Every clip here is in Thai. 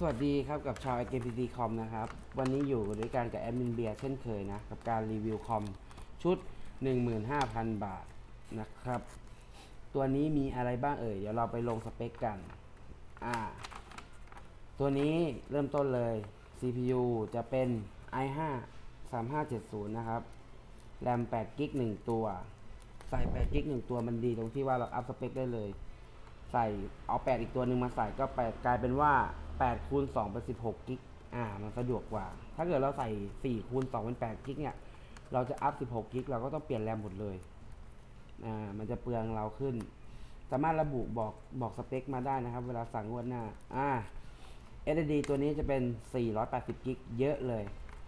สวัสดีครับกับชาว i g p t Com นะครับ วันนี้อยู่ด้วยกันกับแอดมินเบียร์เช่นเคยนะ กับการรีวิวคอมชุด 15,000 บาทนะครับ ตัวนี้มีอะไรบ้างเอ่ย เดี๋ยวเราไปลงสเปคกัน อ่า ตัวนี้เริ่มต้นเลย CPU จะเป็น i5 3570 นะครับ แรม8กิก1ตัว ใส่8กิก1ตัวมันดีตรงที่ว่าเราอัพสเปคได้เลย ใส่เอา 8 อีกตัวหนึ่งมาใส่ก็ไปกลายเป็นว่า 8คูณ2เป็น16กิกอ่ามันสะดวกกว่า ถ้าเกิดเราใส่4คูณ2เป็น8กิกเนี่ย เราจะอัพ16กิกเราก็ต้องเปลี่ยนแรมหมดเลยอ่ามันจะเปลืองเราขึ้น สามารถระบุบอกบอกสเปคมาได้นะครับ เวลาสั่งงวดหน้าอ่า SSD ตัวนี้จะเป็น 480กิกเยอะเลย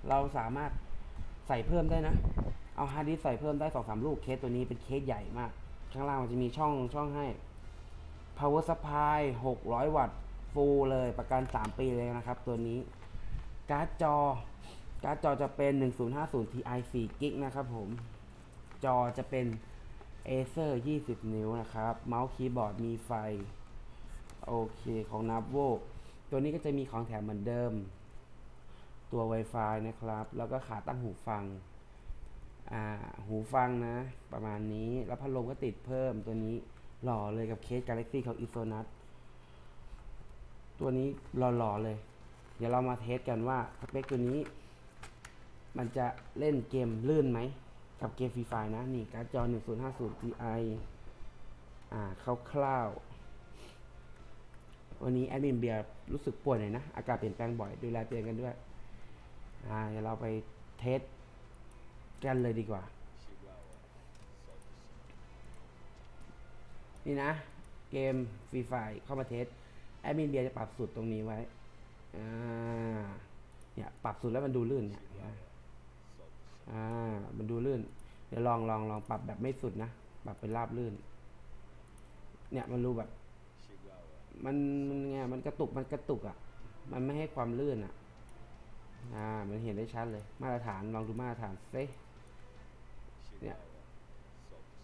เราสามารถใส่เพิ่มได้นะ เอาฮาร์ดดิสใส่เพิ่มได้2-3ลูก เคสตัวนี้เป็นเคสใหญ่มาก ข้างล่างมันจะมีช่องช่องให้ power supply 600 วัตต์ ฟูลเลยประกัน 3 ปีเลยนะครับ ตัวนี้การ์ดจอ การ์ดจอจะเป็น 1050 Ti 4กิกนะครับผม จอจะเป็น Acer 20 นิ้วนะครับ เมาส์คีย์บอร์ดมีไฟ โอเคของ n a v o ตัวนี้ก็จะมีของแถมเหมือนเดิม ตัว Wi-Fi นะครับ แล้วก็ขาตั้งหูฟัง อ่า หูฟังนะ ประมาณนี้ แล้วพัดลมก็ติดเพิ่มตัวนี้หล่อเลยกับเคส Galaxy ของ Isonas ตัวนี้หล่อๆเลย เดี๋ยวเรามาเทสกันว่าสเปคตัวนี้ มันจะเล่นเกมลื่นไหม กับเกมฟรีไฟนะ นี่การ์ดจอ 1050 Ti อ่าคร่าวๆวันนี้แอดมินเบียร์รู้สึกป่วยหน่อยนะ อากาศเปลี่ยนแปลงบ่อย ดูแลเตัวเองกันด้วย อ่า เดี๋ยวเราไปเทสกันเลยดีกว่า นี่นะ เกมฟรีไฟเข้ามาเทส แอดมินเบียจะปรับสุดตรงนี้ไว้อ่าเนี่ยปรับสุดแล้วมันดูลื่นเนี่ยมอ่ามันดูลื่น เดี๋ยวลองลองลองปรับแบบไม่สุดนะปรับเป็นราบลื่น เนี่ยมันรู้แบบ มันมันไงมันกระตุกมันกระตุกอะ มันไม่ให้ความลื่นอะอ่ามันเห็นได้ชัดเลย มาตรฐานลองดูมาตรฐานเซเนี่ย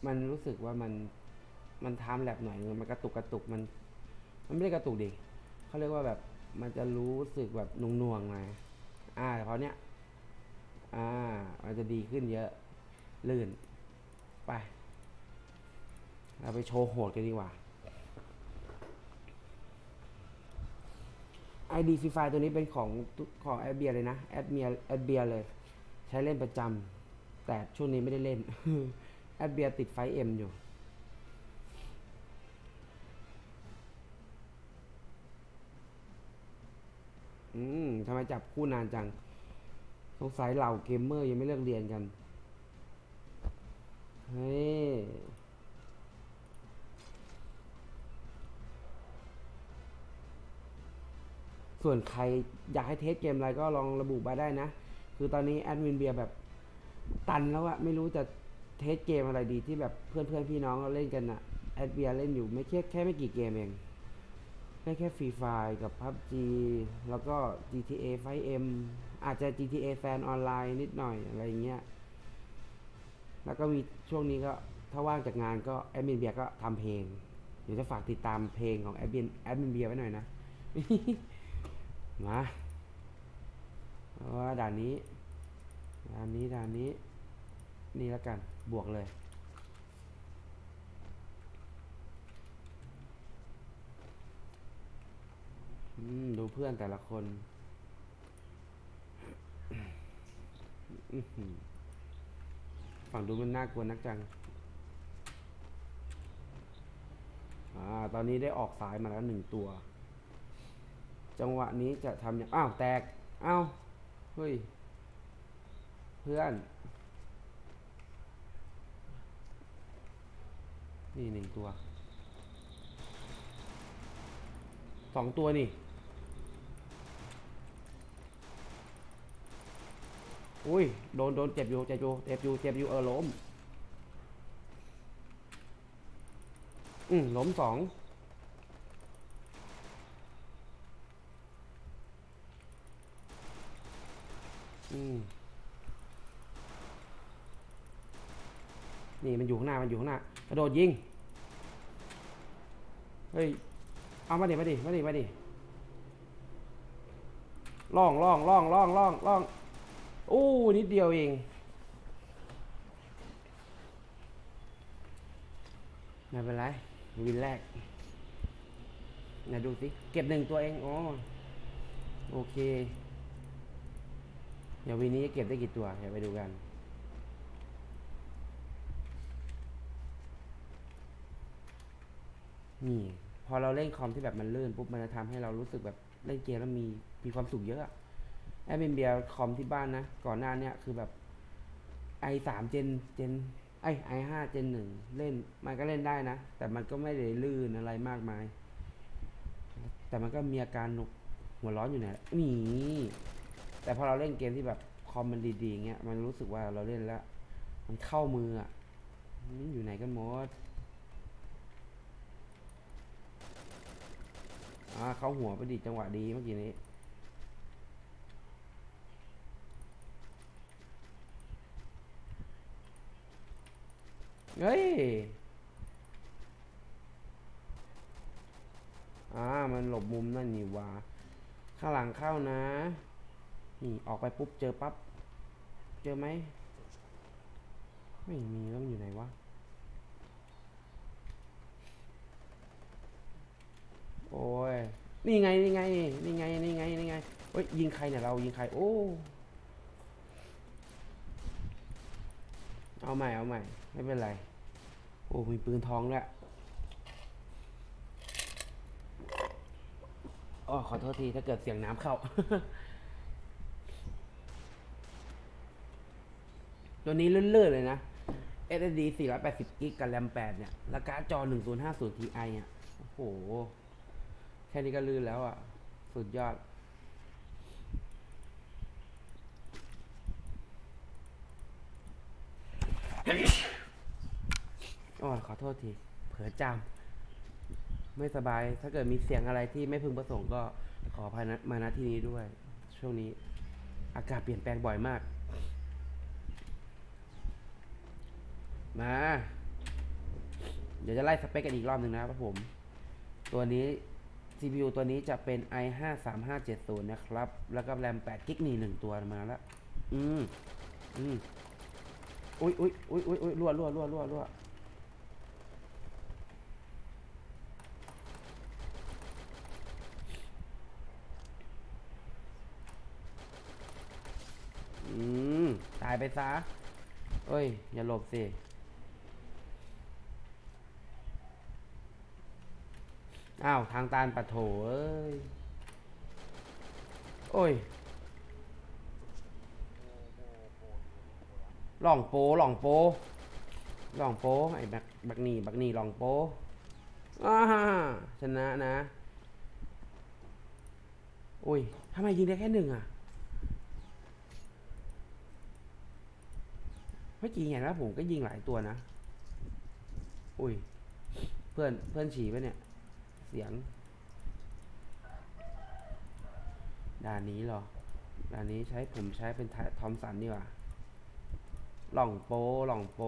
มันรู้สึกว่ามันมันทามแลบหน่อยมันกระตุกกระตุกมัน มันไม่ได้กระตุกดิเขาเรียกว่าแบบมันจะรู้สึกแบบหน่งๆหน่อยอ่าแต่พอเนี้ยอ่า มันจะดีขึ้นเยอะ ลื่น ไป เราไปโชว์โหดกันดีกว่า ID ฟรีไฟตัวนี้เป็นของของแอดเบียเลยนะ แอดเมียแอดเบียเลย ใช้เล่นประจำแต่ช่วงนี้ไม่ได้เล่น แอดเบียติดไฟเอ็มอยู่ อืมทำไมจับคู่นานจัง สงสัยเหล่าเกมเมอร์ยังไม่เลิกเรียนกัน เฮ้ยส่วนใครอยากให้เทสเกมอะไรก็ลองระบุมาได้นะ คือตอนนี้แอดมินเบียร์แบบตันแล้วอะไม่รู้จะเทสเกมอะไรดีที่แบบเพื่อนเพื่อนพี่น้องเราเล่นกันอะแอดเบียร์เล่นอยู่ไม่แค่แค่ไม่กี่เกมเอง ได้แค่ฟรีไฟกับ PUBG แล้วก็ GTA 5M อาจจะ GTA แฟนออนไลน์นิดหน่อยอะไรเงี้ย แล้วก็มีช่วงนี้ก็ถ้าว่างจากงานก็แอดมินเบียก็ทำเพลง เดี๋ยวจะฝากติดตามเพลงของแอดมินแอดมินเบียไว้หน่อยนะ มาว่าด่านนี้ ด่านนี้ ด่านนี้ นี่แล้วกัน บวกเลย อืม ดูเพื่อนแต่ละคนฝั่งดูมันน่ากลัวนักจัง อ่า ตอนนี้ได้ออกสายมาแล้วหนึ่งตัว จังหวะนี้จะทำอย่าง อ้าว แตก อ้าว เฮ้ย เพื่อน นี่หนึ่งตัว สองตัวนี่ อุ้ย โดน โดน เจ็บอยู่ เจ็บอยู่ เจ็บอยู่ เจ็บอยู่ เออล้ม อืมล้มสอง อืม นี่มันอยู่ข้างหน้า มันอยู่ข้างหน้า กระโดดยิง เฮ้ย เอามาดิ มาดิ มาดิ มาดิล่องล่องล่องล่องล่องล่อง อู้นิดเดียวเอง ไม่เป็นไร วินแรกไหนดูสิ เก็บหนึ่งตัวเอง อ๋อ โอเค เดี๋ยววินนี้จะเก็บได้กี่ตัว เดี๋ยวไปดูกันนี่พอเราเล่นคอมที่แบบมันลื่นปุ๊บมันจะทำให้เรารู้สึกแบบเล่นเกมแล้วมีมีความสุขเยอะอะ แอดมินเบียร์คอมที่บ้านนะ ก่อนหน้าเนี้ยคือแบบ i สามเจนเจนไอไอห้าเจนหนึ่งเล่นมันก็เล่นได้นะ แต่มันก็ไม่ได้ลื่นอะไรมากมาย แต่มันก็มีอาการหนุกหัวร้อนอยู่เนี่ยนี่แต่พอเราเล่นเกมที่แบบคอมมันดีๆเงี้ยมันรู้สึกว่าเราเล่นแล้ว มันเข้ามืออะมันอยู่ไหนกันหมดอ่าเข้าหัวพอดีจังหวะดีเมื่อกี้นี้ เฮ้ย อ่า มันหลบมุมนั่นนี่ว่าข้างหลังเข้านะ นี่ออกไปปุ๊บเจอปั๊บ เจอไหม ไม่มีแล้วมันอยู่ไหนวะ โอ้ย นี่ไง นี่ไง นี่ไง นี่ไง นี่ไงเฮ้ยยิงใครเนี่ยเรายิงใคร โอ้ เอาใหม่เอาใหม่ ไม่เป็นไร โอ้มีปืนทองแล้วยอ๋อขอโทษทีถ้าเกิดเสียงน้ำเข้า ตัวนี้เลื่อนๆเลยนะ SSD 480กิกกับแรม8เนี่ย แล้วการ์ดจอ 1050 Ti อะ โอ้โห แค่นี้ก็ลื่นแล้วอะ สุดยอด โอ้ขอโทษที เผลอจามไม่สบาย ถ้าเกิดมีเสียงอะไรที่ไม่พึงประสงค์ก็ขออภัยนะมาณที่นี้ด้วย ช่วงนี้ อากาศเปลี่ยนแปลงบ่อยมาก มา เดี๋ยวจะไล่สเปคกันอีกรอบหนึ่งนะครับผม ตัวนี้ CPU ตัวนี้จะเป็น i5 3570 นะครับ แล้วก็แรม8กิกนี่หนึ่งตัวมาแล้ว อืม อืม อุ้ยอุ้ยอุ้ยอุ้ยอุ้ยรั่วรั่วรั่วรั่วรั่ว อืม ตายไปซะ เอ้ย อย่าหลบสิ อ้าว ทางตาลปะโถเอ้ย โอ้ยหล่องโปหล่องโปหล่องโปไอ้บักบักนี่บักนี่หล่องโปอ้าชนะนะ อุ้ยทำไมยิงได้แค่หนึ่งอะ มื่อกี้เห็นว่าผมก็ยิงหลายตัวนะ อุ้ย เพื่อนเพื่อนฉี่ปะเนี่ย เสียง ด่านนี้เหรอ ด่านนี้ใช้ผมใช้เป็นทอมสันดีกว่าหล่องโปหล่องโป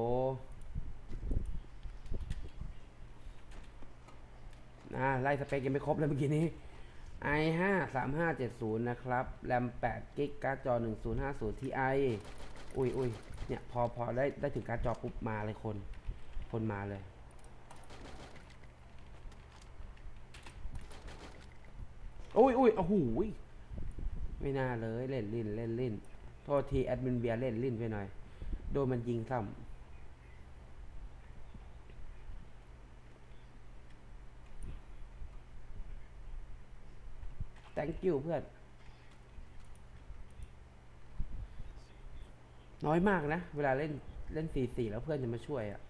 นะไล่สเปคยังไม่ครบเลยเมื่อกี้นี้ i5 3570 นะครับ แรม8กิกการ์ดจอ 1050 Ti อุ้ยอุ้ยเนี่ยพอพอได้ได้ถึงการจอปุ๊บมาเลยคน คนมาเลย อุ้ยอุ้ยโอ้โหยไม่น่าเลยเล่นลิ้นเล่นลิ้นโทษทีแอดมินเบียเล่นลิ้นไปหน่อย โดนมันยิงซ้ำ thank you เพื่อน น้อยมากนะ เวลาเล่นเล่นสี่สี่แล้วเพื่อนจะมาช่วยอะ่ะ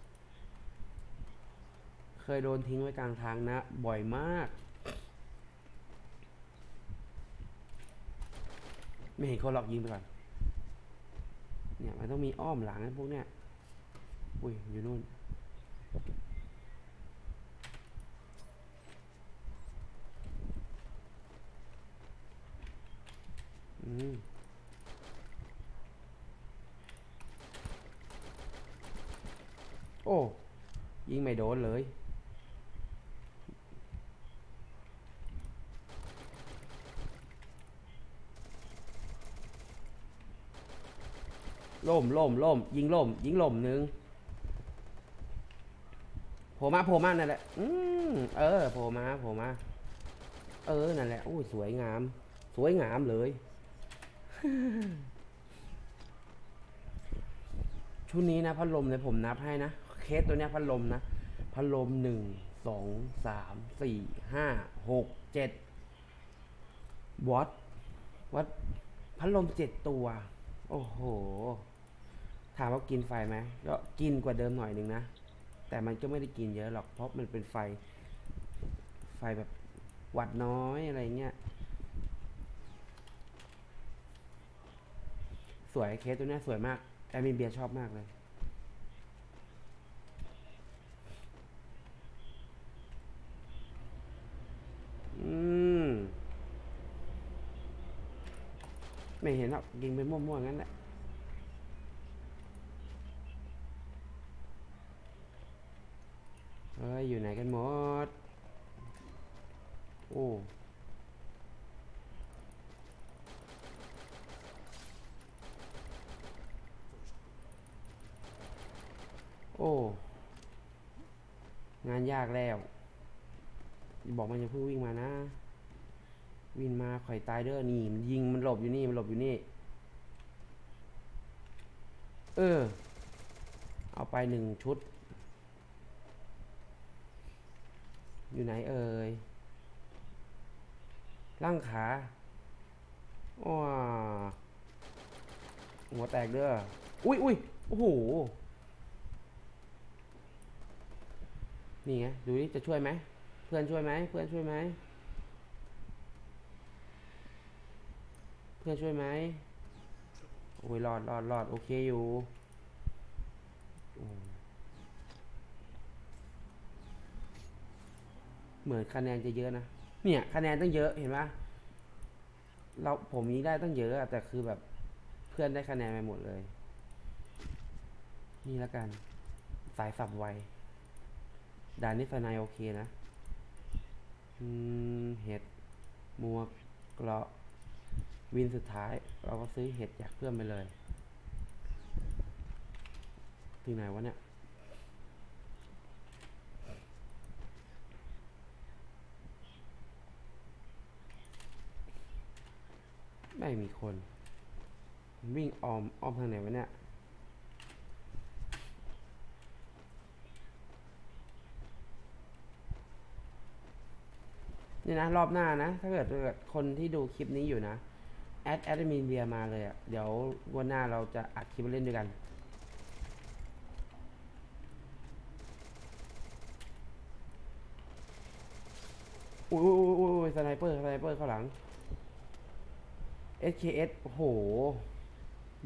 เคยโดนทิ้งไว้กลางทางนะ บ่อยมาก ไม่เห็นเขาหลอกยิงไปก่อน เนี่ยมันต้องมีอ้อมหลังนะพวกเนี้ย อุ้ย อยู่นู่น ไม่โดนเลย ล่มล่มล่มยิงล่ม ยิงล่มหนึ่งโผลมาโผลมานั่นแหละ อืมเออโผลมาโผลมา เออ นั่นแหละโอ้ยสวยงาม สวยงามเลย ชุดนี้นะพัดลมเนี่ยผมนับให้นะ เคสตัวเนี้ยพัดลมนะ พัดลมหนึ่งสองสามสี่ห้าหกเจ็ดวัดวัดพัดลมเจ็ดตัว โอ้โห ถามว่ากินไฟไหมก็กินกว่าเดิมหน่อยนึงนะ แต่มันก็ไม่ได้กินเยอะหรอกเพราะมันเป็นไฟ ไฟแบบวัดน้อยอะไรเงี้ยสวยเคสตัวนี้สวยมากแอมินเบียร์ชอบมากเลย อืม ไม่เห็นหรอกยิงไปมั่วๆงั้นแหละเฮ้ยอยู่ไหนกันหมด โอ้โอ้ งานยากแล้ว บอกมันจะเพิ่งวิ่งมานะ วิ่งมา ข่อยตายเด้อนี่มันยิงมันหลบอยู่นี่มันหลบอยู่นี่ เออ เอาไปหนึ่งชุด อยู่ไหนเอ่ยล่างขาว้าหัวแตกเด้อ อุ้ยอุ้ยโอ้โห นี่ไง ดูนี่จะช่วยไหม เพื่อนช่วยไหม เพื่อนช่วยไหม พื่อนช่วยไหมโอ้ยรอดรอดรอดโอเคอยู่เหมือนคะแนนจะเยอะนะ เนี่ยคะแนนตั้งเยอะเห็นปะเราผมนี้ได้ตั้งเยอะแต่คือแบบเพื่อนได้คะแนนไปหมดเลย นี่แล้วกัน สายสับไวด่านนี้สนายโอเคนะเห็ดหมวกเกราะ วินสุดท้ายเราก็ซื้อเห็ดจากเพื่อนไปเลยที่ไหนวะเนี่ยไม่มีคน วิ่งออมออมทางไหนวะเนี่ยนี่นะ รอบหน้านะ ถ้าเกิดเกิดคนที่ดูคลิปนี้อยู่นะ แอดแอดมินเบียมาเลยอะ่ะ เดี๋ยววันหน้าเราจะอัดคลิปเล่นด้วยกันอุ้ยอุ้ยอุ้ยอุ้ยสไนเปอร์สไนเปอร์เข้าหลัง SKS โอ้โห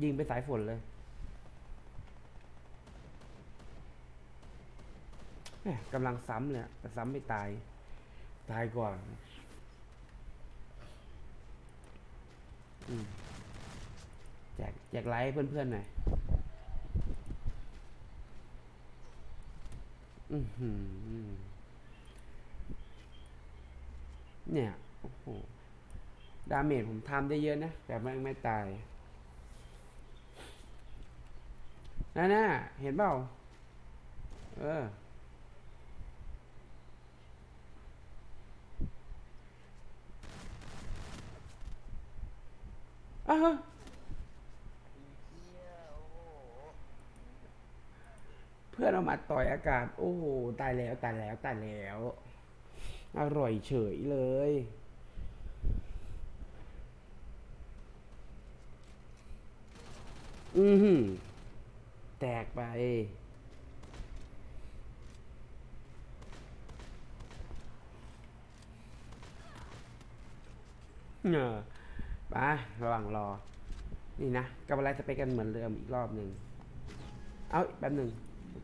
ยิงไปสายฝนเลยแหมกำลังซ้ำเลยแต่ซ้ำไม่ตาย ตายก่อนอืม แจกแจกไลค์เพื่อนๆหน่อยเนี่ย โอ้โห ดาเมจผมทำได้เยอะนะ แต่ไม่ไม่ตายนั่นน่ะเห็นเปล่า เออ อ้าว เพื่อนเอามาต่อยอากาศ โอ้โหตายแล้วตายแล้วตายแล้ว อร่อยเฉยเลย อือหือแตกไปเออ ไประหว่างรอ นี่นะกับอะไรสเปคกันเหมือนเดิมอีกรอบหนึ่งเอาแป๊บหนึ่ง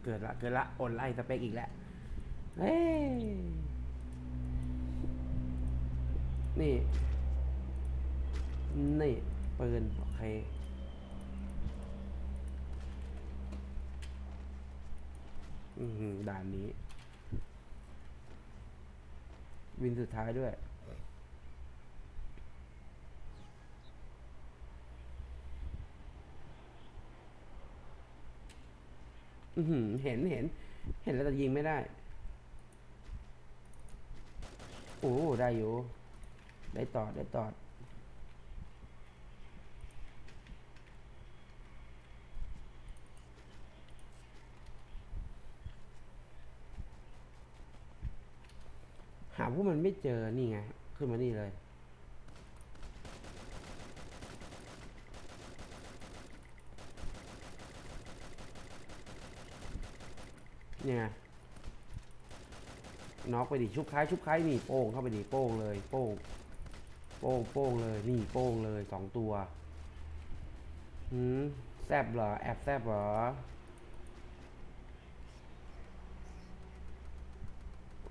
เกิดละเกิดละโอนไล่สเปคอีกแล้วเฮ้ยนี่ นี่ปืนโอเคอือหือด่านนี้ วินสุดท้ายด้วย อือหือเห็นเห็น เห็นแล้วแต่ยิงไม่ได้ โอ้ได้อยู่ ได้ต่อได้ต่อหาพวกมันไม่เจอนี่ไง ขึ้นมานี่เลย เนี่ยน็อกไปดิชุบคล้ายชุบคล้ายนี่โป้งเข้าไปดิโป้งเลยโป้งโป้งโป้งเลยนี่โป้งเลยสองตัวหืมแซบเหรอแอบแซบเหรอ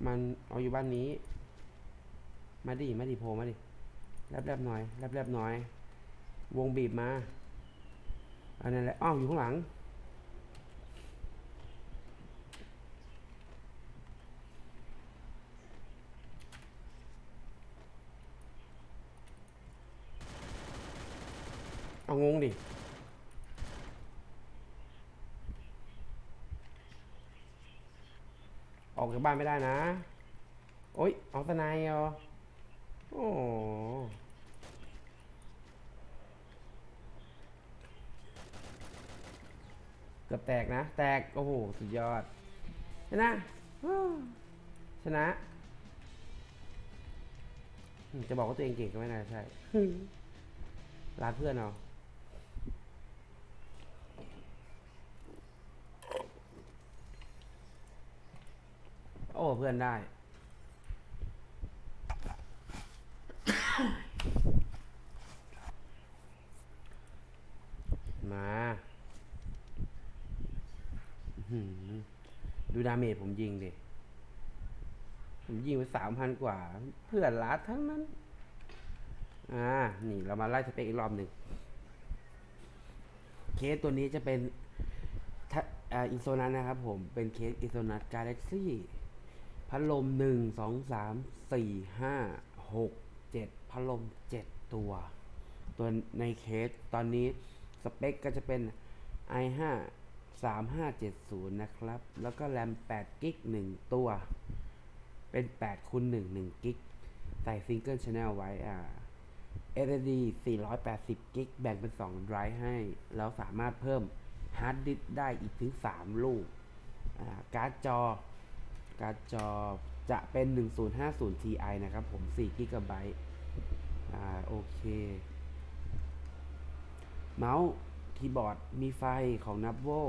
มันเอาอยู่บ้านนี้ มาดิมาดิโพมาดิแลบๆหน่อยแลบๆหน่อย วงบีบมาอันนั้นแหละอ้าวอยู่ข้างหลัง เอางงดิ ออกจากบ้านไม่ได้นะ โอ๊ยออกสนายเหรอโอ้โหเกือบแตกนะ แตก โอ้โห สุดยอด ชนะ ชนะ จะบอกว่าตัวเองเก่งก็ไม่น่าใช่ ร้านเพื่อนเอา โอ้เพื่อนได้ มาดูดาเมจผมยิงดิ ผมยิงไปสามพันกว่า เพื่อนรัดทั้งนั้น อ่า นี่เรามาไล่สเปคอีกรอบหนึ่ง เคสตัวนี้จะเป็นอ่าอิโซนัสนะครับผม เป็นเคสอินโซนัสกาแล็กซี่ พัดลมหนึ่งสองสามสี่ห้าหกเจ็ดพัดลมเจ็ดตัว ตัวในเคสตอนนี้สเปคก็จะเป็น i5 3570 นะครับ แล้วก็แรม8กิก1ตัว เป็น8คูณ1 1กิกใส่ซิงเกิลช n แนลไว้อ่า SSD 480กิกแบ่งเป็น2ไดรฟ์ให้ แล้วสามารถเพิ่มฮาร์ดดิสก์ได้อีกถึง 3 ลูก อ่า การ์ดจอ การ์ดจอจะเป็น 1050 Ti นะครับผม4 g b อ่าโอเค เมาส์คีย์บอร์ดมีไฟของ n a v o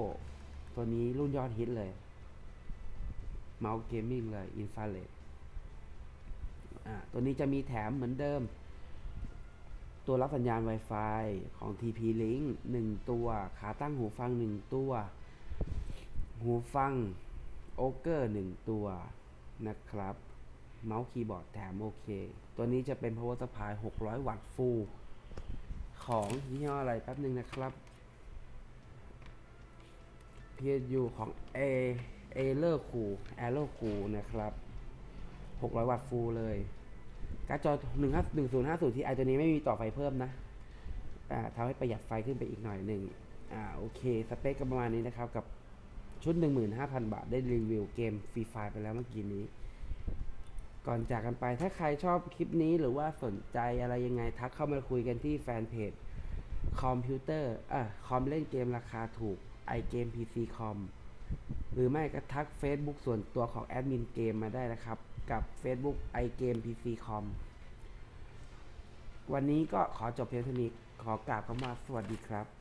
ตัวนี้รุ่นยอดฮิตเลย เมาส์เกมมิ่งเลยอินฟ a เรดอ่าตัวนี้จะมีแถมเหมือนเดิม ตัวรับสัญญาณ Wi-Fi ของ TP-Link 1 ตัว ขาตั้งหูฟัง 1 ตัว หูฟัง โอเกอร์1ตัวนะครับ เมาส์คีย์บอร์ดแถมโอเค ตัวนี้จะเป็น power supply 600 วัตต์ฟูลของยี่ห้ออะไรแป๊บหนึ่งนะครับ PSU ของ A A เลอร์คู a อ r o คูนะครับ 600 วัตต์ฟูลเลย การ์ดจอ1 1050 Ti ตัวนี้ไม่มีต่อไฟเพิ่มนะอ่ทำให้ประหยัดไฟขึ้นไปอีกหน่อยหนึ่งอ่าโอเค สเปคก็ประมาณนี้นะครับกับ ชุด 15,000 บาทได้รีวิวเกมฟรีไฟไปแล้วเมื่อกี้นี้ ก่อนจากกันไปถ้าใครชอบคลิปนี้หรือว่าสนใจอะไรยังไงทักเข้ามาคุยกันที่แฟนเพจคอมพิวเตอร์อะคอมเล่นเกมราคาถูก iGame PC คอมหรือไม่ก็ทัก Facebook ส่วนตัวของแอดมินเกมมาได้นะครับ กับ Facebook iGame PC คอมวันนี้ก็ขอจบเพียงเท่านี้ขอกราบคำว่าสวัสดีครับ